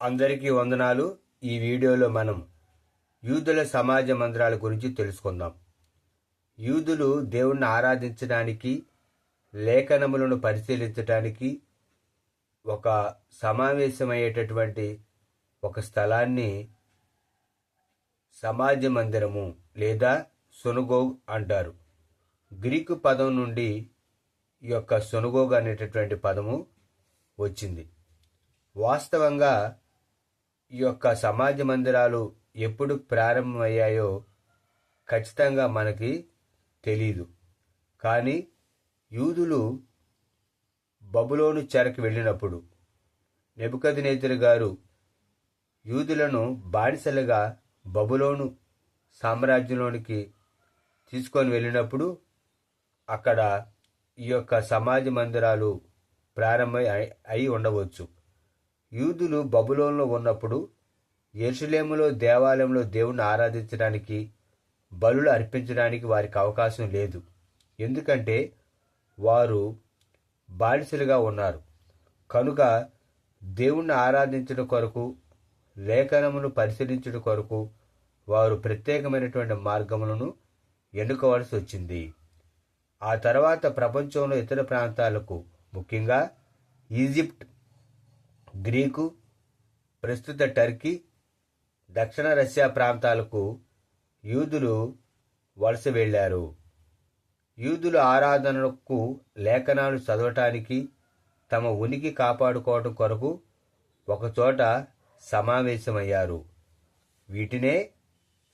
అందరికీ వందనాలు. ఈ వీడియోలో మనం యూదుల సమాజ మందిరాల గురించి తెలుసుకుందాం. యూదులు దేవుణ్ణి ఆరాధించడానికి లేఖనములను పరిశీలించడానికి ఒక సమావేశమయ్యేటటువంటి ఒక స్థలాన్ని సమాజ మందిరము లేదా సునుగోగ్ అంటారు. గ్రీకు పదం నుండి ఈ యొక్క సునుగోగ్ అనేటటువంటి పదము వచ్చింది. వాస్తవంగా యొక్క సమాజ మందిరాలు ఎప్పుడు ప్రారంభమయ్యాయో ఖచ్చితంగా మనకి తెలీదు. కానీ యూదులు బబులోను చెరకు వెళ్ళినప్పుడు నెబుకదినేతులు గారు యూదులను బానిసలుగా బబులోను సామ్రాజ్యంలోనికి తీసుకొని వెళ్ళినప్పుడు అక్కడ ఈ యొక్క సమాజ మందిరాలు ప్రారంభమై అయి ఉండవచ్చు. యూదులు బబులోన్లో ఉన్నప్పుడు ఎరుసలేములో దేవాలయంలో దేవుణ్ణి ఆరాధించడానికి బలులు అర్పించడానికి వారికి అవకాశం లేదు. ఎందుకంటే వారు బానిసలుగా ఉన్నారు. కనుక దేవుణ్ణి ఆరాధించడం కొరకు లేఖనమును పరిశీలించడం కొరకు వారు ప్రత్యేకమైనటువంటి మార్గములను ఎన్నుకోవాల్సి వచ్చింది. ఆ తర్వాత ప్రపంచంలో ఇతర ప్రాంతాలకు ముఖ్యంగా ఈజిప్ట్ గ్రీకు ప్రస్తుత టర్కీ దక్షిణ రష్యా ప్రాంతాలకు యూదులు వలస వెళ్ళారు. యూదుల ఆరాధనకు లేఖనాలు చదవటానికి తమ ఉనికి కాపాడుకోవటం కొరకు ఒకచోట సమావేశమయ్యారు. వీటినే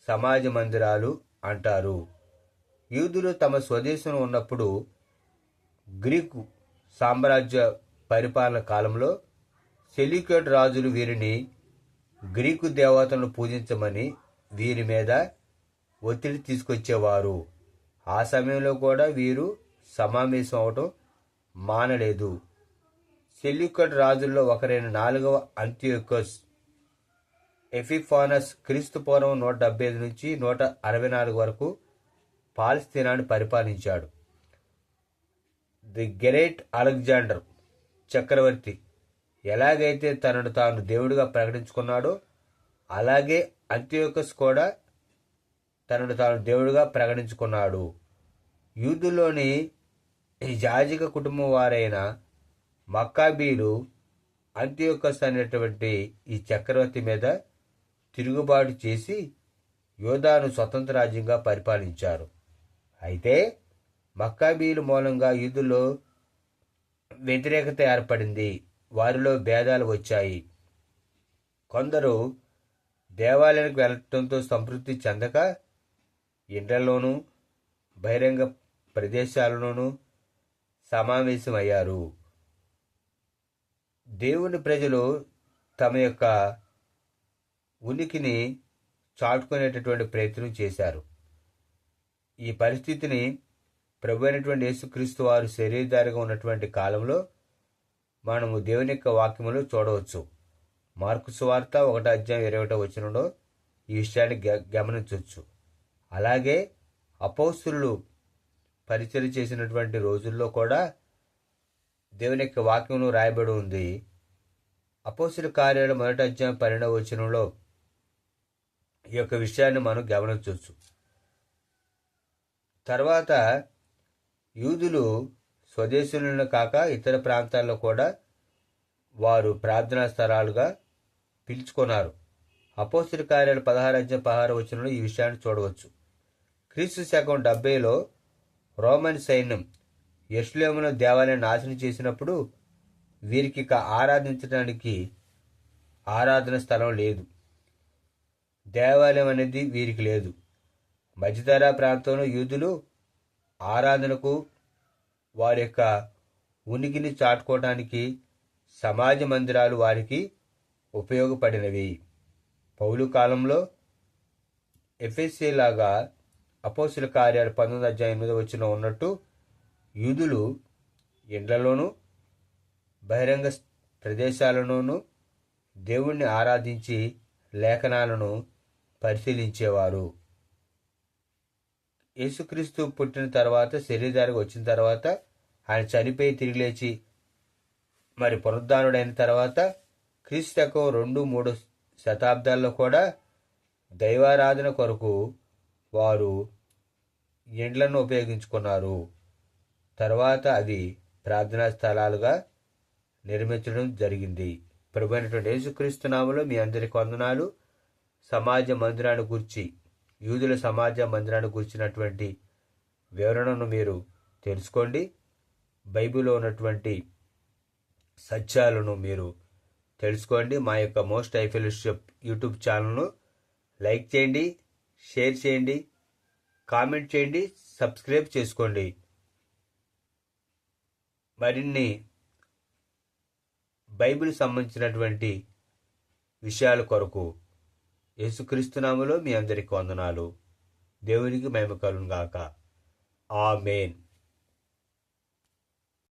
సమాజ మందిరాలు అంటారు. యూదులు తమ స్వదేశంలో ఉన్నప్పుడు గ్రీకు సామ్రాజ్య పరిపాలన కాలంలో సెలికేట్ రాజులు వీరిని గ్రీకు దేవతలను పూజించమని వీరి మీద ఒత్తిడి తీసుకొచ్చేవారు. ఆ సమయంలో కూడా వీరు సమావేశం అవటం మానలేదు. సెల్యూకట్ రాజుల్లో ఒకరైన నాలుగవ అంత్యోకస్ ఎఫిఫానస్ క్రీస్తు పూర్వం నూట డెబ్బై ఐదు నుంచి నూట అరవై నాలుగు వరకు పాలస్తీనాన్ని పరిపాలించాడు. ది గ్రేట్ అలెగ్జాండర్ చక్రవర్తి ఎలాగైతే తనను తాను దేవుడిగా ప్రకటించుకున్నాడో అలాగే అంత్యోకస్ కూడా తనను తాను దేవుడిగా ప్రకటించుకున్నాడు. యూదులోని జాజిక కుటుంబం వారైన మక్కాబీలు అంత్యోకస్ అనేటువంటి ఈ చక్రవర్తి మీద తిరుగుబాటు చేసి యోధాను స్వతంత్ర రాజ్యంగా పరిపాలించారు. అయితే మక్కాబీలు మూలంగా యూదుల్లో వ్యతిరేకత ఏర్పడింది. వారిలో భేదాలు వచ్చాయి. కొందరు దేవాలయానికి వెళ్ళటంతో సంతృప్తి చెందక ఇండ్లలోనూ బహిరంగ ప్రదేశాలలోనూ సమావేశమయ్యారు. దేవుని ప్రజలు తమ యొక్క ఉనికిని చాటుకునేటటువంటి ప్రయత్నం చేశారు. ఈ పరిస్థితిని ప్రభు అయినటువంటి యేసుక్రీస్తు వారు శరీరధారిగా ఉన్నటువంటి కాలంలో మనము దేవుని యొక్క వాక్యములు చూడవచ్చు. మార్కు సువార్త ఒకటో అధ్యాయం ఇరవై ఒకటో వచనంలో ఈ విషయాన్ని గమనించవచ్చు. అలాగే అపౌస్తులు పరిచయం చేసినటువంటి రోజుల్లో కూడా దేవుని యొక్క వాక్యమును రాయబడి ఉంది. అపోసుల కార్యాలు మొదటి అధ్యాయం పన్నెండవ వచనంలో ఈ యొక్క విషయాన్ని మనం గమనించవచ్చు. తర్వాత యూదులు స్వదేశంలో కాక ఇతర ప్రాంతాల్లో కూడా వారు ప్రార్థనా స్థలాలుగా పిలుచుకున్నారు. అపోస్తుల కార్యాలు పదహారు అధ్యాయం పదహారు ఈ విషయాన్ని చూడవచ్చు. క్రీస్తు శకం డెబ్బైలో రోమన్ సైన్యం యష్లేములో దేవాలయం నాశనం చేసినప్పుడు వీరికి ఆరాధించడానికి ఆరాధన స్థలం లేదు. దేవాలయం అనేది వీరికి లేదు. మధ్యధరా ప్రాంతంలో యూదులు ఆరాధనకు వారి యొక్క ఉనికిని చాటుకోవడానికి సమాజ మందిరాలు వారికి ఉపయోగపడినవి. పౌలు కాలంలో ఎఫ్ఎస్సీ లాగా అపోసుల కార్యాలు పంతొమ్మిది అధ్యాయం ఎనిమిది వచ్చిన ఉన్నట్టు యూదులు ఇండ్లలోనూ బహిరంగ ప్రదేశాలలోనూ దేవుణ్ణి ఆరాధించి లేఖనాలను పరిశీలించేవారు. యేసుక్రీస్తు పుట్టిన తర్వాత శరీరానికి వచ్చిన తర్వాత ఆయన చనిపోయి తిరిగి లేచి మరి పునరుద్ధానుడైన తర్వాత క్రీస్తకం రెండు మూడు శతాబ్దాల్లో కూడా దైవారాధన కొరకు వారు ఇండ్లను ఉపయోగించుకున్నారు. తర్వాత అది ప్రార్థనా స్థలాలుగా నిర్మించడం జరిగింది. ప్రభుత్వ యేసుక్రీస్తు నామలో మీ అందరికి వందనాలు. సమాజ మందిరాన్ని గురించి యూదుల సమాజ మందిరాన్ని గురించినటువంటి వివరణను మీరు తెలుసుకోండి. బైబిల్లో ఉన్నటువంటి సత్యాలను మీరు తెలుసుకోండి. మా యొక్క మోస్ట్ ఐ ఫెలోషిప్ యూట్యూబ్ ఛానల్ను లైక్ చేయండి షేర్ చేయండి కామెంట్ చేయండి సబ్స్క్రైబ్ చేసుకోండి. మరిన్ని బైబిల్ సంబంధించినటువంటి విషయాల కొరకు యేసుక్రీస్తునామలో మీ అందరికి వందనాలు. దేవునికి మేము కలుగాక ఆ మేన్